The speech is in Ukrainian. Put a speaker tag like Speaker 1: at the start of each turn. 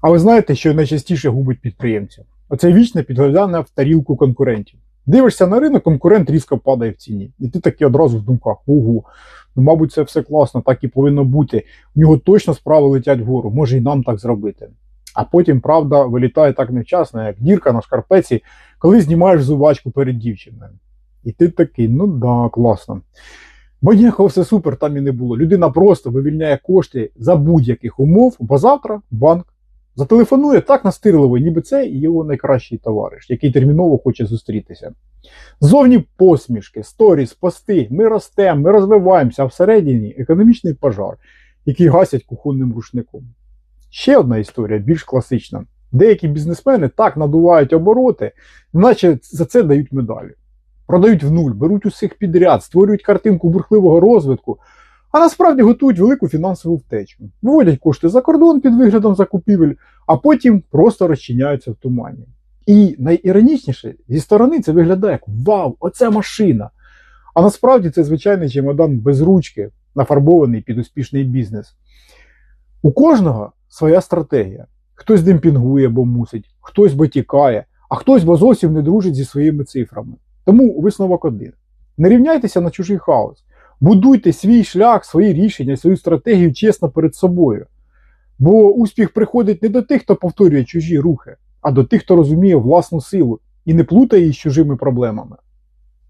Speaker 1: А ви знаєте, що найчастіше губить підприємців? Оце вічне підглядання в тарілку конкурентів. Дивишся на ринок, конкурент різко падає в ціні. І ти такий одразу в думках: ого, ну, мабуть, це все класно, так і повинно бути. У нього точно справи летять вгору, може і нам так зробити. А потім правда вилітає так невчасно, як дірка на шкарпеці, коли знімаєш зубачку перед дівчиною. І ти такий, ну да, класно. Бо ніякого все супер там і не було. Людина просто вивільняє кошти за будь-яких умов, бо завтра банк зателефонує так настирливо, ніби це його найкращий товариш, який терміново хоче зустрітися. Зовні посмішки, сторіс, пости, ми ростемо, ми розвиваємося, а всередині економічний пожар, який гасять кухонним рушником. Ще одна історія, більш класична. Деякі бізнесмени так надувають обороти, наче за це дають медалі. Продають в нуль, беруть усіх підряд, створюють картинку бурхливого розвитку, а насправді готують велику фінансову втечу. Виводять кошти за кордон під виглядом закупівель, а потім просто розчиняються в тумані. І найіронічніше, зі сторони це виглядає як Вау, оця машина! А насправді це звичайний чемодан без ручки, нафарбований під успішний бізнес. У кожного своя стратегія. Хтось демпінгує, бо мусить, хтось бо тікає, а хтось бо зовсім не дружить зі своїми цифрами. Тому висновок один: не рівняйтеся на чужий хаос. Будуйте свій шлях, свої рішення, свою стратегію чесно перед собою. Бо успіх приходить не до тих, хто повторює чужі рухи, а до тих, хто розуміє власну силу і не плутає її з чужими проблемами.